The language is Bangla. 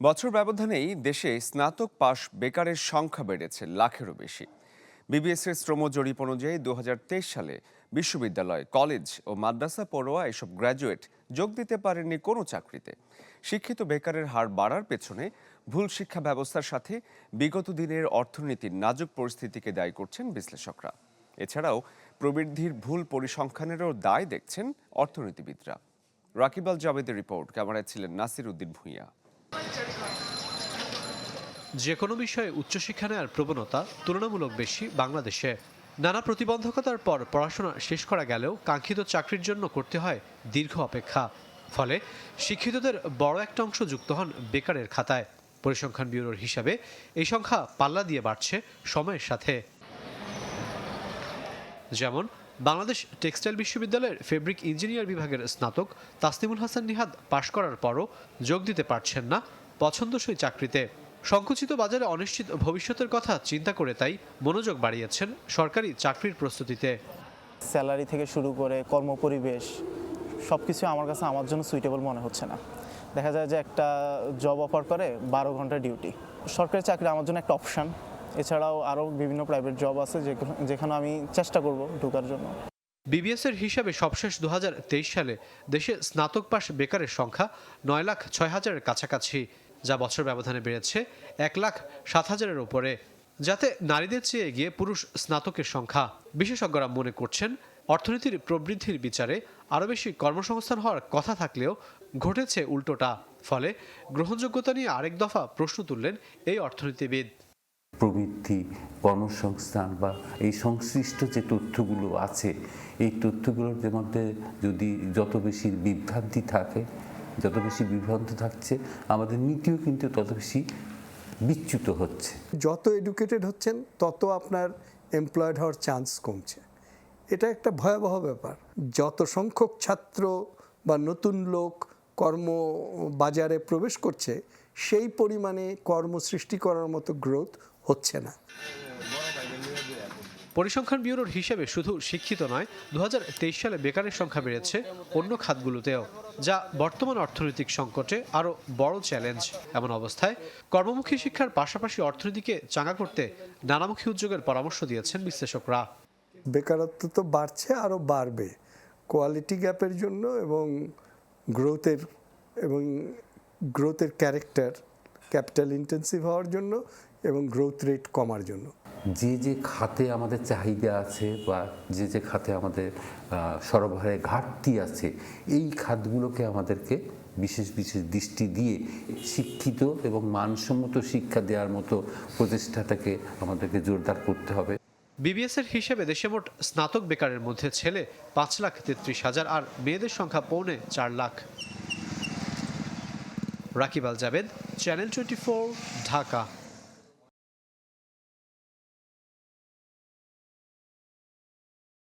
বছর ব্যবধানেই দেশে স্নাতক পাশ বেকারের সংখ্যা বেড়েছে, লাখেরও বেশি। বিবিএসের শ্রম জরিপ অনুযায়ী দু হাজার তেইশ সালে বিশ্ববিদ্যালয়, কলেজ ও মাদ্রাসা পড়োয়া এসব গ্র্যাজুয়েট যোগ দিতে পারেননি কোনো চাকরিতে। শিক্ষিত বেকারের হার বাড়ার পেছনে ভুল শিক্ষা ব্যবস্থার সাথে বিগত দিনের অর্থনীতির নাজুক পরিস্থিতিকে দায়ী করছেন বিশ্লেষকরা। এছাড়াও প্রবৃদ্ধির ভুল পরিসংখ্যানেরও দায় দেখছেন অর্থনীতিবিদরা। রাকিবাল জাভেদের রিপোর্ট, ক্যামেরায় ছিলেন নাসির উদ্দিন ভূঁইয়া। যে কোনো বিষয়ে উচ্চশিক্ষা নেওয়ার প্রবণতা তুলনামূলক বেশি বাংলাদেশে। নানা প্রতিবন্ধকতার পর পড়াশোনা শেষ করা গেলেও কাঙ্ক্ষিত চাকরির জন্য করতে হয় দীর্ঘ অপেক্ষা। ফলে শিক্ষিতদের বড় একটা অংশ যুক্ত হন বেকারের খাতায়। পরিসংখ্যান ব্যুরোর হিসাবে এই সংখ্যা পাল্লা দিয়ে বাড়ছে সময়ের সাথে। যেমন, বাংলাদেশ টেক্সটাইল বিশ্ববিদ্যালয়ের ফেব্রিক ইঞ্জিনিয়ার বিভাগের স্নাতক তাসনিমুল হাসান নিহাদ পাশ করার পরও যোগ দিতে পারছেন না পছন্দসই চাকরিতে। সংকুচিত বাজারে অনিশ্চিত ভবিষ্যতের কথা চিন্তা করে তাই মনোযোগ বাড়িয়েছেন সরকারি চাকরির প্রস্তুতিতে। স্যালারি থেকে শুরু করে কর্মপরিবেশ সব কিছু আমার কাছে আমার জন্য সুইটেবল মনে হচ্ছে না। দেখা যায় যে একটা জব অফার করে বারো ঘণ্টা ডিউটি সরকারি চাকরি আমার জন্য একটা অপশান এছাড়াও আরও বিভিন্ন প্রাইভেট জব আছে যেখানে- যেখানে আমি চেষ্টা করব ঢোকার জন্য। বিবিএস এর হিসাবে সবশেষ দু হাজার তেইশ সালে দেশে স্নাতক পাশ বেকারের সংখ্যা নয় লাখ ছয় হাজারের কাছাকাছি। যা বছর ব্যবধানে বেড়েছে এক লাখ সাত হাজারের উপরে, যাতে নারীদের চেয়ে এগিয়ে পুরুষ স্নাতকের সংখ্যা। বিশেষজ্ঞরা মনে করছেন, অর্থনীতির প্রবৃদ্ধির বিচারে আরও বেশি কর্মসংস্থান হওয়ার কথা থাকলেও ঘটেছে উল্টোটা। ফলে গ্রহণযোগ্যতা নিয়ে আরেক দফা প্রশ্ন তুললেন এই অর্থনীতিবিদ। প্রবৃদ্ধি, কর্মসংস্থান বা এই সংশ্লিষ্ট যে তথ্যগুলো আছে, এই তথ্যগুলোর মধ্যে যদি যত বেশি বিভ্রান্তি থাকে যত বেশি বিভ্রান্ত থাকছে, আমাদের নীতিও কিন্তু তত বেশি বিচ্যুত হচ্ছে। যত এডুকেটেড হচ্ছেন, তত আপনার এমপ্লয়েড হওয়ার চান্স কমছে। এটা একটা ভয়াবহ ব্যাপার। যত সংখ্যক ছাত্র বা নতুন লোক কর্ম বাজারে প্রবেশ করছে, সেই পরিমাণে কর্ম সৃষ্টি করার মতো গ্রোথ হচ্ছে না। পরিসংখ্যান ব্যুরোর হিসেবে শুধু শিক্ষিত নয় দু সালে বেকারের সংখ্যা বেড়েছে অন্য খাতগুলোতেও, যা বর্তমান অর্থনৈতিক সংকটে আরও বড় চ্যালেঞ্জ। এমন অবস্থায় কর্মমুখী শিক্ষার পাশাপাশি অর্থনীতিকে চাঙ্গা করতে নানামুখী উদ্যোগের পরামর্শ দিয়েছেন বিশ্লেষকরা। বেকারত্ব তো বাড়ছে, আরও বাড়বে। কোয়ালিটি গ্যাপের জন্য এবং গ্রোথের এবং গ্রোথের ক্যারেক্টার, ক্যাপিটাল ইন্টেন্সিভ হওয়ার জন্য এবং গ্রোথ রেট কমার জন্য। যে যে খাতে আমাদের চাহিদা আছে বা যে যে খাতে আমাদের আহ, সরবরাহের ঘাটতি আছে এই খাতগুলোকে আমাদেরকে বিশেষ বিশেষ দৃষ্টি দিয়ে শিক্ষিত এবং মানসম্মত শিক্ষা দেওয়ার মতো প্রচেষ্টাটাকে আমাদেরকে জোরদার করতে হবে। বিবিএস এর হিসেবে দেশে মোট স্নাতক বেকারের মধ্যে ছেলে পাঁচ লাখ তেত্রিশ হাজার আর মেয়েদের সংখ্যা পৌনে চার lakh. Rakib Al Jabed channel twenty Dhaka.